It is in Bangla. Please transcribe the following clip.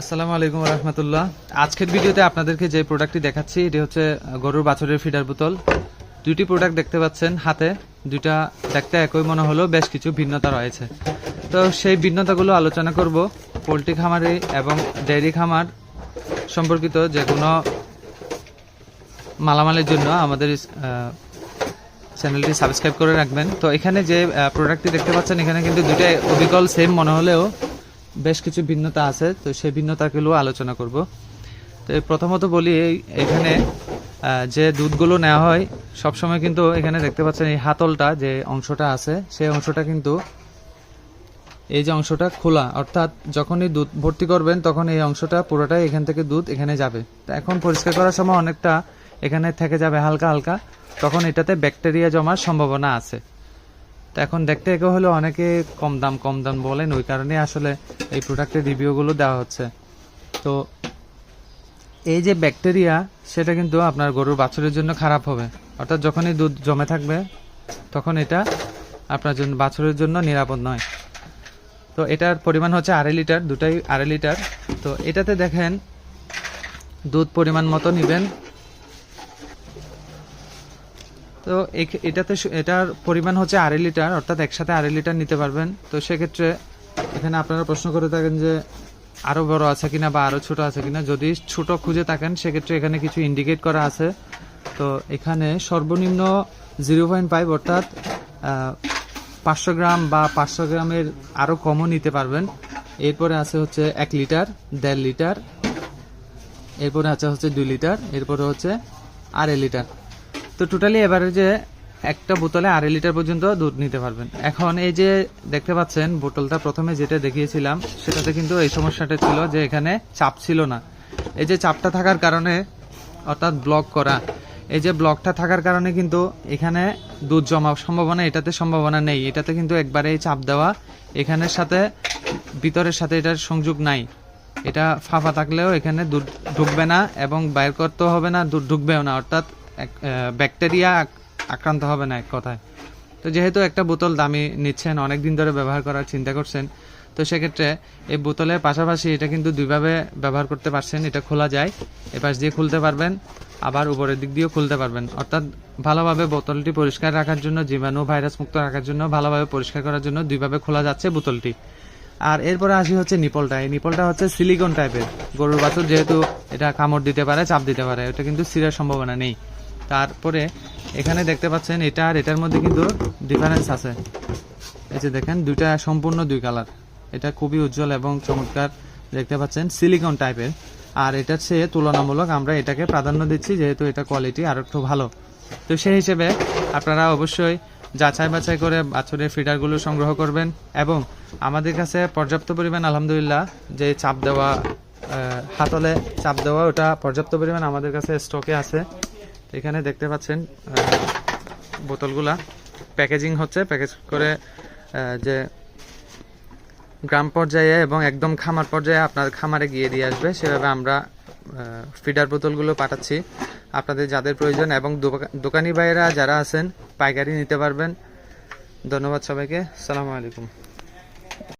আসসালামু আলাইকুম রহমতুল্লাহ। আজকের ভিডিওতে আপনাদেরকে যে প্রোডাক্টটি দেখাচ্ছি, এটি হচ্ছে গরুর বাছরের ফিডার বোতল। দুইটি প্রোডাক্ট দেখতে পাচ্ছেন হাতে, দুইটা দেখতে একই মনে হলেও বেশ কিছু ভিন্নতা রয়েছে। তো সেই ভিন্নতাগুলো আলোচনা করব। পোলট্রি খামারে এবং ডেয়ারি খামার সম্পর্কিত যে কোনো মালামালের জন্য আমাদের চ্যানেলটি সাবস্ক্রাইব করে রাখবেন। তো এখানে যে প্রোডাক্টটি দেখতে পাচ্ছেন, এখানে কিন্তু দুটাই অবিকল সেম মনে হলেও বেশ কিছু ভিন্নতা আছে, তো সেই ভিন্নতাগুলো আলোচনা করব। তো প্রথমত বলি এখানে যে দুধগুলো নেওয়া হয়, সবসময় কিন্তু এখানে দেখতে পাচ্ছেন এই হাতলটা যে অংশটা আছে, সেই অংশটা কিন্তু এই যে অংশটা খোলা। অর্থাৎ যখনই দুধ ভর্তি করবেন, তখন এই অংশটা পুরোটাই এখান থেকে দুধ এখানে যাবে। তো এখন পরিষ্কার করার সময় অনেকটা এখানে থেকে যাবে হালকা হালকা, তখন এটাতে ব্যাকটেরিয়া জমার সম্ভাবনা আছে। তো এখন দেখতে একে হলে অনেকে কম দাম কম দাম বলেন, ওই কারণে আসলে এই প্রোডাক্টের রিভিউগুলো দেওয়া হচ্ছে। তো এই যে ব্যাকটেরিয়া সেটা কিন্তু আপনার গরুর বাছুরের জন্য খারাপ হবে। অর্থাৎ যখনই দুধ জমে থাকবে, তখন এটা আপনার জন্য, বাছুরের জন্য নিরাপদ নয়। তো এটার পরিমাণ হচ্ছে আড়াই লিটার, দুটাই আড়াই লিটার। তো এটাতে দেখেন, দুধ পরিমাণ মতো নেবেন। তো এটাতে এটার পরিমাণ হচ্ছে আড়াই লিটার, অর্থাৎ একসাথে আড়াই লিটার নিতে পারবেন। তো সেক্ষেত্রে এখানে আপনারা প্রশ্ন করে থাকেন যে আরও বড় আছে কিনা বা আরও ছোট আছে কিনা। যদি ছোট খুঁজে থাকেন, সেক্ষেত্রে এখানে কিছু ইন্ডিকেট করা আছে। তো এখানে সর্বনিম্ন জিরো পয়েন্ট ফাইভ অর্থাৎ পাঁচশো গ্রাম বা পাঁচশো গ্রামের আরও কমও নিতে পারবেন। এরপরে আছে হচ্ছে এক লিটার, দেড় লিটার। এরপরে আছে হচ্ছে দুই লিটার। এরপরে হচ্ছে আড়াই লিটার। তো টোটালি এভারেজে একটা বোতলে আড়াই লিটার পর্যন্ত দুধ নিতে পারবেন। এখন এই যে দেখতে পাচ্ছেন, বোতলটা প্রথমে যেটা দেখিয়েছিলাম, সেটাতে কিন্তু এই সমস্যাটা ছিল যে এখানে চাপ ছিল না। এই যে চাপটা থাকার কারণে, অর্থাৎ ব্লক করা, এই যে ব্লকটা থাকার কারণে কিন্তু এখানে দুধ জমা সম্ভাবনা, এটাতে সম্ভাবনা নেই। এটাতে কিন্তু একবারেই চাপ দেওয়া, এখানের সাথে ভিতরের সাথে এটার সংযোগ নাই। এটা ফাঁপা থাকলেও এখানে দুধ ঢুকবে না এবং বাইর করতেও হবে না, দুধ ঢুকবেও না। অর্থাৎ ব্যাকটেরিয়া আক্রান্ত হবে না এক কথায়। তো যেহেতু একটা বোতল দামি নিচ্ছেন অনেক দিন ধরে ব্যবহার করার চিন্তা করছেন, তো সেক্ষেত্রে এই বোতলের পাশাপাশি এটা কিন্তু দুইভাবে ব্যবহার করতে পারছেন, এটা খোলা যায়, এপাশ দিয়ে খুলতে পারবেন, আবার উপরের দিক দিয়েও খুলতে পারবেন। অর্থাৎ ভালোভাবে বোতলটি পরিষ্কার রাখার জন্য, জীবাণু ভাইরাস মুক্ত রাখার জন্য, ভালোভাবে পরিষ্কার করার জন্য দুইভাবে খোলা যাচ্ছে বোতলটি। আর এরপরে আসি হচ্ছে নিপলটা। এই নিপলটা হচ্ছে সিলিকন টাইপের। গরুর বাছুর যেহেতু এটা কামড় দিতে পারে, চাপ দিতে পারে এটা কিন্তু সিরার সম্ভাবনা নেই। তারপরে এখানে দেখতে পাচ্ছেন এটা আর এটার মধ্যে কিন্তু ডিফারেন্স আছে। এই যে দেখেন, দুইটা সম্পূর্ণ দুই কালার এটা খুবই উজ্জ্বল এবং চমৎকার দেখতে পাচ্ছেন সিলিকন টাইপের আর এটার চেয়ে তুলনামূলক আমরা এটাকে প্রাধান্য দিচ্ছি, যেহেতু এটা কোয়ালিটি আর একটু ভালো। তো সেই হিসেবে আপনারা অবশ্যই যাচাই বাছাই করে বাছুরের ফিডারগুলো সংগ্রহ করবেন এবং আমাদের কাছে পর্যাপ্ত পরিমাণ আলহামদুলিল্লাহ যে চাপ দেওয়া হাতলে চাপ দেওয়া, ওটা পর্যাপ্ত পরিমাণ আমাদের কাছে স্টকে আছে। এখানে দেখতে পাচ্ছেন বোতলগুলা। প্যাকেজিং হচ্ছে, প্যাকেজ করে যে গ্রাম পর্যায়ে এবং একদম খামার পর্যায়ে আপনার খামারে গিয়ে দিয়ে আসবে, সেভাবে আমরা ফিডার বোতলগুলো পাঠাচ্ছি আপনাদের যাদের প্রয়োজন। এবং দোকানি ভাইয়েরা যারা আছেন, পাইকারি নিতে পারবেন। ধন্যবাদ সবাইকে। সালামু আলাইকুম।